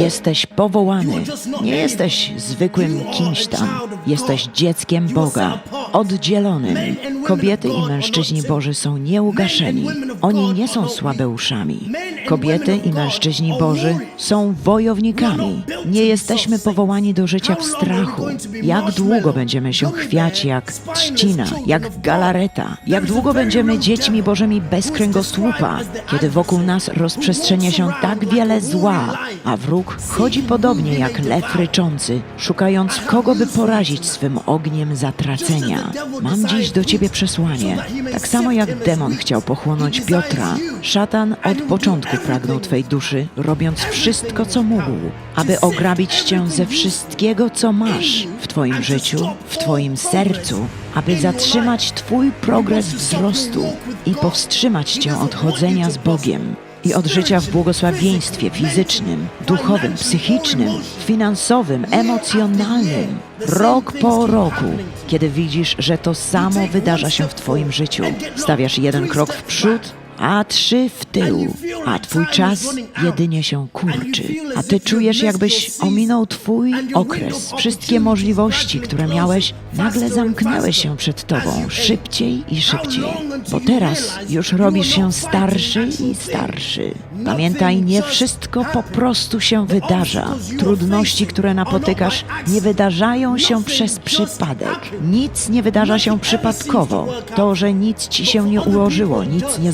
Jesteś powołany. Nie jesteś zwykłym kimś tam. Jesteś dzieckiem Boga, oddzielonym. Kobiety i mężczyźni Boży są nieugaszeni. Oni nie są słabeuszami. Kobiety i mężczyźni Boży są wojownikami. Nie jesteśmy powołani do życia w strachu. Jak długo będziemy się chwiać jak trzcina, jak galareta? Jak długo będziemy dziećmi Bożymi bez kręgosłupa, kiedy wokół nas rozprzestrzenia się tak wiele zła, a wróg chodzi podobnie jak lew ryczący, szukając kogo by porazić swym ogniem zatracenia. Mam dziś do ciebie przesłanie. Tak samo jak demon chciał pochłonąć Piotra, szatan od początku pragnął twej duszy, robiąc wszystko, co mógł, aby ograbić cię ze wszystkiego, co masz w twoim życiu, w twoim sercu, aby zatrzymać twój progres wzrostu i powstrzymać cię od chodzenia z Bogiem i od życia w błogosławieństwie fizycznym, duchowym, psychicznym, finansowym, emocjonalnym. Rok po roku, kiedy widzisz, że to samo wydarza się w Twoim życiu, stawiasz jeden krok w przód, a trzy w tył, a Twój czas jedynie się kurczy, a Ty czujesz, jakbyś ominął Twój okres. Wszystkie możliwości, które miałeś, nagle zamknęły się przed Tobą szybciej i szybciej, bo teraz już robisz się starszy i starszy. Pamiętaj, nie wszystko po prostu się wydarza. Trudności, które napotykasz, nie wydarzają się przez przypadek. Nic nie wydarza się przypadkowo. To, że nic ci się nie ułożyło, nic nie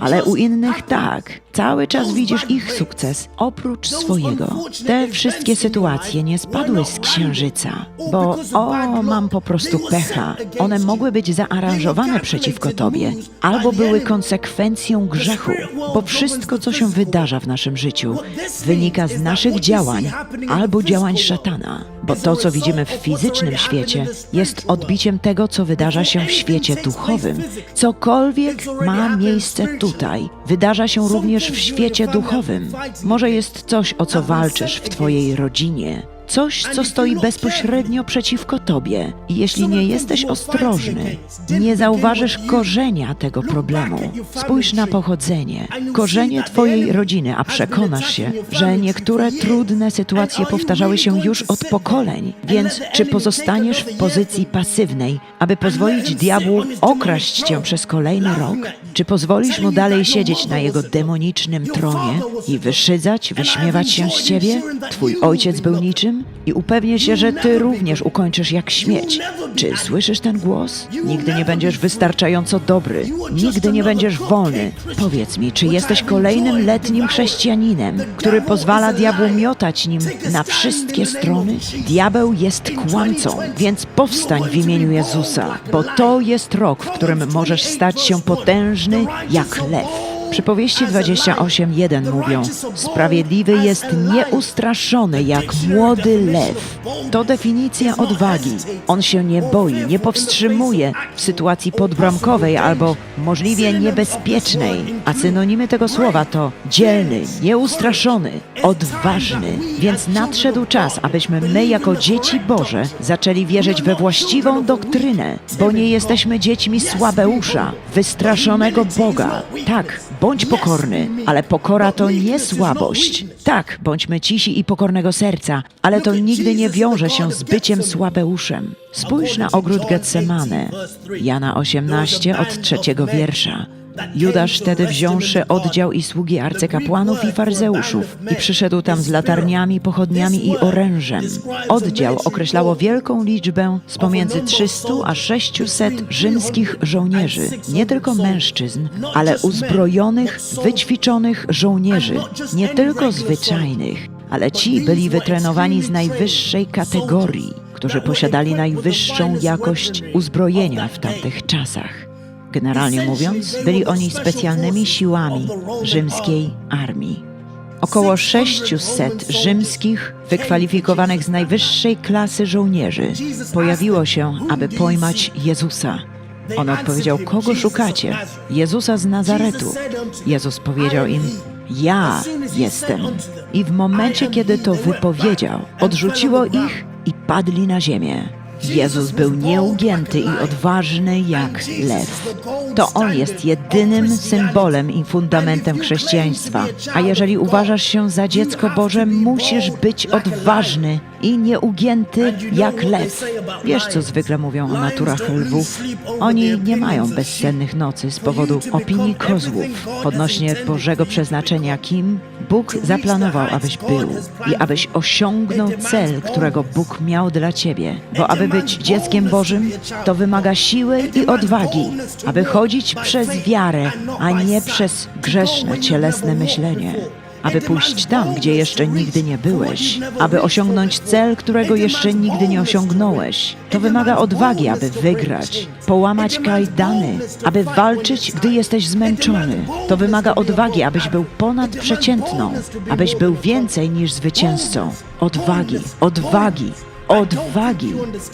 ale u innych tak. Cały czas widzisz ich sukces, oprócz swojego. Te wszystkie sytuacje nie spadły z księżyca, bo o, mam po prostu pecha. One mogły być zaaranżowane przeciwko tobie, albo były konsekwencją grzechu, bo wszystko, co się wydarza w naszym życiu, wynika z naszych działań albo działań szatana. Bo to, co widzimy w fizycznym świecie, jest odbiciem tego, co wydarza się w świecie duchowym. Cokolwiek ma miejsce tutaj, wydarza się również w świecie duchowym. Może jest coś, o co walczysz w Twojej rodzinie. Coś, co stoi bezpośrednio przeciwko tobie. I jeśli nie jesteś ostrożny, nie zauważysz korzenia tego problemu. Spójrz na pochodzenie, korzenie twojej rodziny, a przekonasz się, że niektóre trudne sytuacje powtarzały się już od pokoleń. Więc czy pozostaniesz w pozycji pasywnej, aby pozwolić diabłu okraść cię przez kolejny rok? Czy pozwolisz mu dalej siedzieć na jego demonicznym tronie i wyszydzać, wyśmiewać się z ciebie? Twój ojciec był niczym? I upewnię się, że ty również ukończysz jak śmieć. Czy słyszysz ten głos? Nigdy nie będziesz wystarczająco dobry. Nigdy nie będziesz wolny. Powiedz mi, czy jesteś kolejnym letnim chrześcijaninem, który pozwala diabłu miotać nim na wszystkie strony? Diabeł jest kłamcą, więc powstań w imieniu Jezusa, bo to jest rok, w którym możesz stać się potężny jak lew. Przypowieści 28.1 mówią: Sprawiedliwy jest nieustraszony jak młody lew. To definicja odwagi. On się nie boi, nie powstrzymuje w sytuacji podbramkowej albo możliwie niebezpiecznej. A synonimy tego słowa to dzielny, nieustraszony, odważny. Więc nadszedł czas, abyśmy my, jako dzieci Boże, zaczęli wierzyć we właściwą doktrynę, bo nie jesteśmy dziećmi słabeusza, wystraszonego Boga. Tak, bądź pokorny, ale pokora to nie słabość. Tak, bądźmy cisi i pokornego serca, ale to nigdy nie wiąże się z byciem słabeuszem. Spójrz na ogród Getsemane, Jana 18 od trzeciego wiersza. Judasz wtedy wziąwszy oddział i sługi arcykapłanów i faryzeuszów i przyszedł tam z latarniami, pochodniami i orężem. Oddział określało wielką liczbę z pomiędzy 300 a 600 rzymskich żołnierzy, nie tylko mężczyzn, ale uzbrojonych, wyćwiczonych żołnierzy, nie tylko zwyczajnych, ale ci byli wytrenowani z najwyższej kategorii, którzy posiadali najwyższą jakość uzbrojenia w tamtych czasach. Generalnie mówiąc, byli oni specjalnymi siłami rzymskiej armii. Około 600 rzymskich, wykwalifikowanych z najwyższej klasy żołnierzy pojawiło się, aby pojmać Jezusa. On odpowiedział: Kogo szukacie? Jezusa z Nazaretu. Jezus powiedział im: Ja jestem. I w momencie, kiedy to wypowiedział, odrzuciło ich i padli na ziemię. Jezus był nieugięty i odważny jak lew. To On jest jedynym symbolem i fundamentem chrześcijaństwa. A jeżeli uważasz się za dziecko Boże, musisz być odważny i nieugięty jak lew. Wiesz, co zwykle mówią o naturach lwów? Oni nie mają bezsennych nocy z powodu opinii kozłów. odnośnie Bożego przeznaczenia, kim Bóg zaplanował, abyś był i abyś osiągnął cel, którego Bóg miał dla ciebie. Bo aby być dzieckiem Bożym, to wymaga siły i odwagi, aby chodzić przez wiarę, a nie przez grzeszne, cielesne myślenie aby pójść tam, gdzie jeszcze nigdy nie byłeś, aby osiągnąć cel, którego jeszcze nigdy nie osiągnąłeś. To wymaga odwagi, aby wygrać, połamać kajdany, aby walczyć, gdy jesteś zmęczony. To wymaga odwagi, abyś był ponadprzeciętną, abyś był więcej niż zwycięzcą. Odwagi, odwagi, odwagi.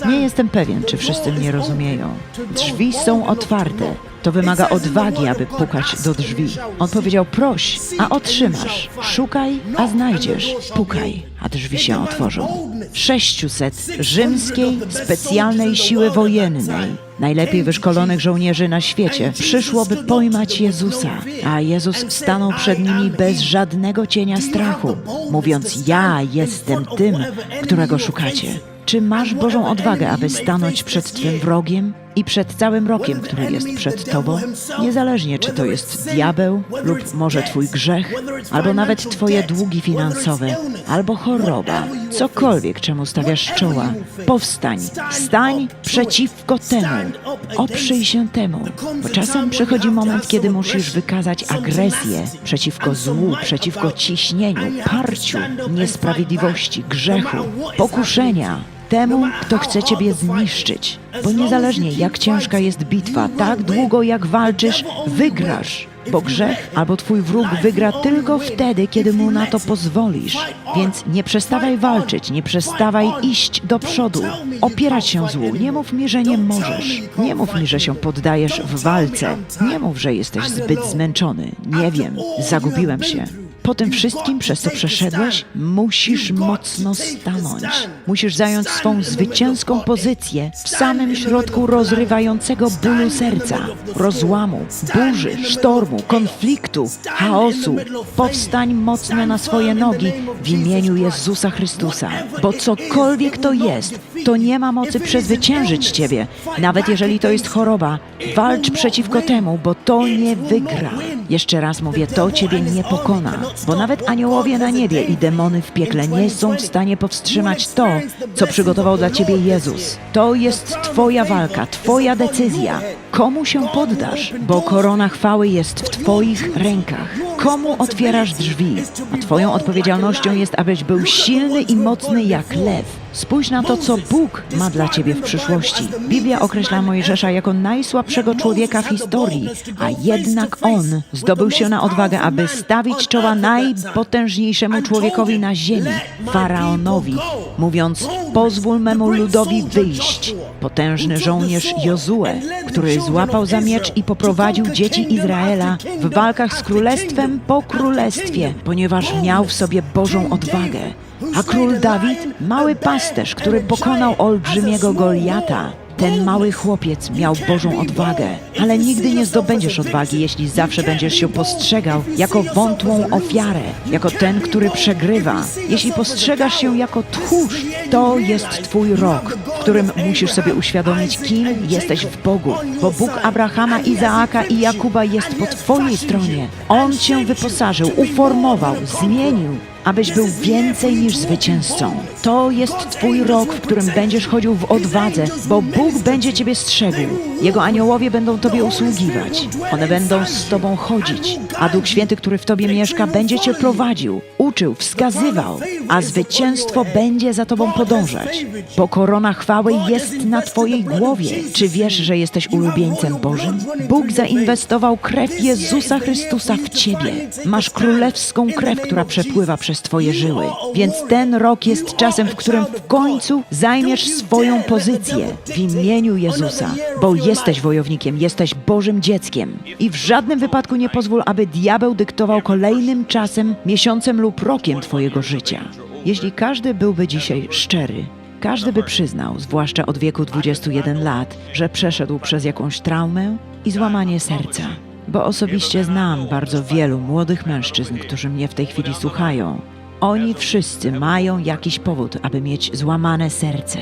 Nie jestem pewien, czy wszyscy mnie rozumieją. Drzwi są otwarte. To wymaga odwagi, aby pukać do drzwi. On powiedział: proś, a otrzymasz. Szukaj, a znajdziesz. Pukaj, a drzwi się otworzą. 600 rzymskiej specjalnej siły wojennej, najlepiej wyszkolonych żołnierzy na świecie, przyszłoby pojmać Jezusa, a Jezus stanął przed nimi bez żadnego cienia strachu, mówiąc: Ja jestem tym, którego szukacie. Czy masz Bożą odwagę, aby stanąć przed Twym wrogiem i przed całym rokiem, który jest przed Tobą? Niezależnie, czy to jest diabeł lub może Twój grzech, albo nawet Twoje długi finansowe, albo choroba, cokolwiek, czemu stawiasz czoła. Powstań, stań przeciwko temu, oprzyj się temu, bo czasem przychodzi moment, kiedy musisz wykazać agresję przeciwko złu, przeciwko ciśnieniu, parciu, niesprawiedliwości, grzechu, pokuszenia, temu, kto chce Ciebie zniszczyć. Bo niezależnie jak ciężka jest bitwa, tak długo jak walczysz, wygrasz. Bo grzech albo Twój wróg wygra tylko wtedy, kiedy mu na to pozwolisz. Więc nie przestawaj walczyć, nie przestawaj iść do przodu, opierać się złu. Nie mów mi, że nie możesz. Nie mów mi, że się poddajesz w walce. Nie mów, że jesteś zbyt zmęczony. Nie wiem, zagubiłem się. Po tym wszystkim, przez co przeszedłeś, musisz mocno stanąć. Musisz zająć swą zwycięską pozycję w samym środku rozrywającego bólu serca, rozłamu, burzy, sztormu, konfliktu, chaosu. Powstań mocno na swoje nogi w imieniu Jezusa Chrystusa, bo cokolwiek to jest, to nie ma mocy przezwyciężyć ciebie. Nawet jeżeli to jest choroba, walcz przeciwko temu, bo to nie wygra. Jeszcze raz mówię, to ciebie nie pokona, bo nawet aniołowie na niebie i demony w piekle nie są w stanie powstrzymać to, co przygotował dla ciebie Jezus. To jest twoja walka, twoja decyzja. Komu się poddasz? Bo korona chwały jest w twoich rękach. Komu otwierasz drzwi? A twoją odpowiedzialnością jest, abyś był silny i mocny jak lew. Spójrz na to, co Bóg ma dla ciebie w przyszłości. Biblia określa Mojżesza jako najsłabszego człowieka w historii, a jednak on zdobył się na odwagę, aby stawić czoła najpotężniejszemu człowiekowi na ziemi, faraonowi, mówiąc: Pozwól memu ludowi wyjść. Potężny żołnierz Jozue, który złapał za miecz i poprowadził dzieci Izraela w walkach z królestwem po królestwie, ponieważ miał w sobie Bożą odwagę. A król Dawid, mały pasterz, który pokonał olbrzymiego Goliata. Ten mały chłopiec miał Bożą odwagę, ale nigdy nie zdobędziesz odwagi, jeśli zawsze będziesz się postrzegał jako wątłą ofiarę, jako ten, który przegrywa. Jeśli postrzegasz się jako tchórz, to jest Twój rok, w którym musisz sobie uświadomić, kim jesteś w Bogu, bo Bóg Abrahama, Izaaka i Jakuba jest po Twojej stronie. On Cię wyposażył, uformował, zmienił abyś był więcej niż zwycięzcą. To jest Twój rok, w którym będziesz chodził w odwadze, bo Bóg będzie Ciebie strzegł. Jego aniołowie będą Tobie usługiwać. One będą z Tobą chodzić, a Duch Święty, który w Tobie mieszka, będzie Cię prowadził, uczył, wskazywał, a zwycięstwo będzie za Tobą podążać, bo korona chwały jest na Twojej głowie. Czy wiesz, że jesteś ulubieńcem Bożym? Bóg zainwestował krew Jezusa Chrystusa w Ciebie. Masz królewską krew, która przepływa przez Twoje żyły. Więc ten rok jest czasem, w którym w końcu zajmiesz swoją pozycję w imieniu Jezusa, bo jesteś wojownikiem, jesteś Bożym dzieckiem. I w żadnym wypadku nie pozwól, aby diabeł dyktował kolejnym czasem, miesiącem lub rokiem Twojego życia. Jeśli każdy byłby dzisiaj szczery, Każdy by przyznał, zwłaszcza od wieku 21 lat, że przeszedł przez jakąś traumę i złamanie serca. Bo osobiście znam bardzo wielu młodych mężczyzn, którzy mnie w tej chwili słuchają. Oni wszyscy mają jakiś powód, aby mieć złamane serce.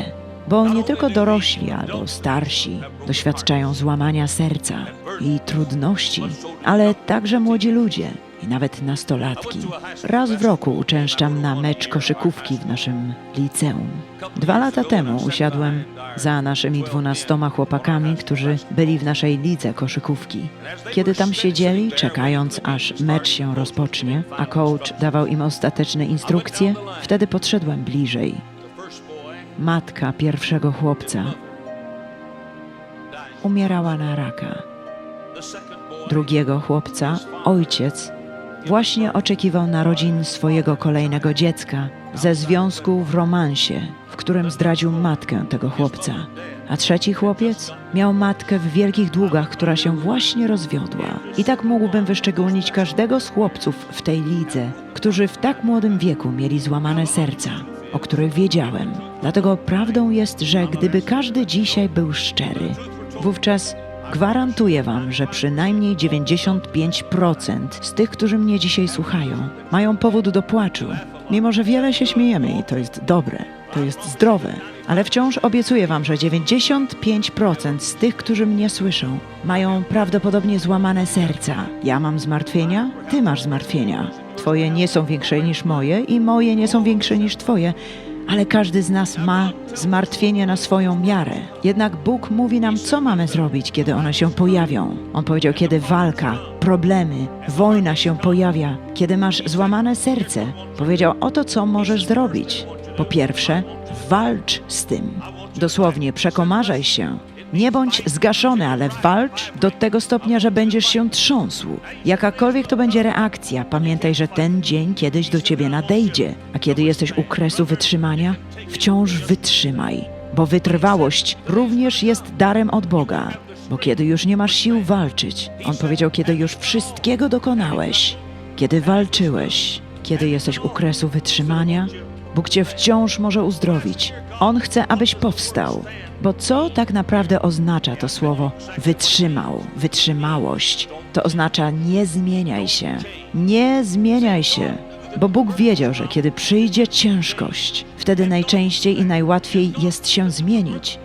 Bo nie tylko dorośli albo starsi doświadczają złamania serca i trudności, ale także młodzi ludzie i nawet nastolatki. Raz w roku uczęszczam na mecz koszykówki w naszym liceum. Dwa lata temu usiadłem za naszymi dwunastoma chłopakami, którzy byli w naszej lidze koszykówki. Kiedy tam siedzieli, czekając aż mecz się rozpocznie, a coach dawał im ostateczne instrukcje, wtedy podszedłem bliżej. Matka pierwszego chłopca umierała na raka. Drugiego chłopca, ojciec, właśnie oczekiwał narodzin swojego kolejnego dziecka ze związku w romansie, w którym zdradził matkę tego chłopca. A trzeci chłopiec miał matkę w wielkich długach, która się właśnie rozwiodła. I tak mógłbym wyszczególnić każdego z chłopców w tej lidze, którzy w tak młodym wieku mieli złamane serca, o których wiedziałem. Dlatego prawdą jest, że gdyby każdy dzisiaj był szczery, wówczas Gwarantuję Wam, że przynajmniej 95% z tych, którzy mnie dzisiaj słuchają, mają powód do płaczu. Mimo, że wiele się śmiejemy i to jest dobre, to jest zdrowe, ale wciąż obiecuję Wam, że 95% z tych, którzy mnie słyszą, mają prawdopodobnie złamane serca. Ja mam zmartwienia, Ty masz zmartwienia. Twoje nie są większe niż moje i moje nie są większe niż Twoje ale każdy z nas ma zmartwienie na swoją miarę. Jednak Bóg mówi nam, co mamy zrobić, kiedy one się pojawią. On powiedział, kiedy walka, problemy, wojna się pojawia, kiedy masz złamane serce, powiedział, oto co możesz zrobić. Po pierwsze, walcz z tym. Dosłownie, przekomarzaj się. Nie bądź zgaszony, ale walcz do tego stopnia, że będziesz się trząsł. Jakakolwiek to będzie reakcja, pamiętaj, że ten dzień kiedyś do ciebie nadejdzie. A kiedy jesteś u kresu wytrzymania, wciąż wytrzymaj, bo wytrwałość również jest darem od Boga. Bo kiedy już nie masz sił walczyć, On powiedział, kiedy już wszystkiego dokonałeś, kiedy walczyłeś, kiedy jesteś u kresu wytrzymania, Bóg cię wciąż może uzdrowić. On chce, abyś powstał. Bo co tak naprawdę oznacza to słowo wytrzymał, wytrzymałość? To oznacza nie zmieniaj się, nie zmieniaj się. Bo Bóg wiedział, że kiedy przyjdzie ciężkość, wtedy najczęściej i najłatwiej jest się zmienić.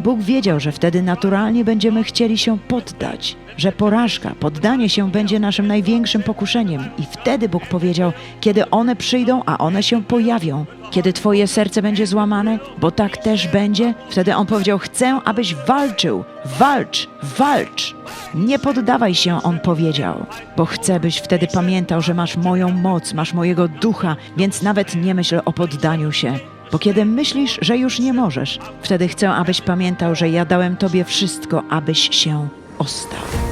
Bóg wiedział, że wtedy naturalnie będziemy chcieli się poddać, że porażka, poddanie się będzie naszym największym pokuszeniem. I wtedy Bóg powiedział, kiedy one przyjdą, a one się pojawią, kiedy Twoje serce będzie złamane, bo tak też będzie, wtedy On powiedział: Chcę, abyś walczył, walcz, walcz. Nie poddawaj się, On powiedział, bo chcę, byś wtedy pamiętał, że masz moją moc, masz mojego ducha, więc nawet nie myśl o poddaniu się. Bo kiedy myślisz, że już nie możesz, wtedy chcę, abyś pamiętał, że ja dałem Tobie wszystko, abyś się ostał.